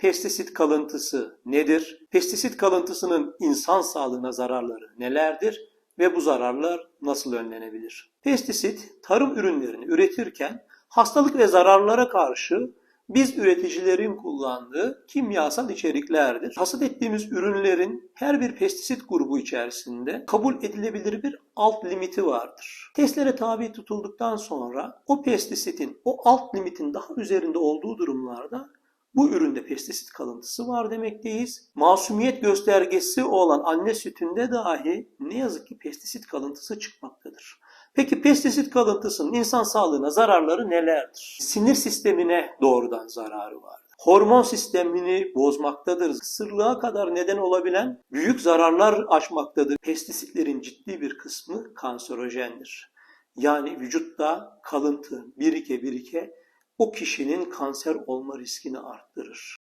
Pestisit kalıntısı nedir? Pestisit kalıntısının insan sağlığına zararları nelerdir? Ve bu zararlar nasıl önlenebilir? Pestisit, tarım ürünlerini üretirken hastalık ve zararlara karşı biz üreticilerin kullandığı kimyasal içeriklerdir. Hasat ettiğimiz ürünlerin her bir pestisit grubu içerisinde kabul edilebilir bir alt limiti vardır. Testlere tabi tutulduktan sonra o pestisitin o alt limitin daha üzerinde olduğu durumlarda bu üründe pestisit kalıntısı var demekteyiz. Masumiyet göstergesi olan anne sütünde dahi ne yazık ki pestisit kalıntısı çıkmaktadır. Peki pestisit kalıntısının insan sağlığına zararları nelerdir? Sinir sistemine doğrudan zararı var. Hormon sistemini bozmaktadır. Sırlığa kadar neden olabilen büyük zararlar açmaktadır. Pestisitlerin ciddi bir kısmı kanserojendir. Yani vücutta kalıntı birike birike o kişinin kanser olma riskini arttırır.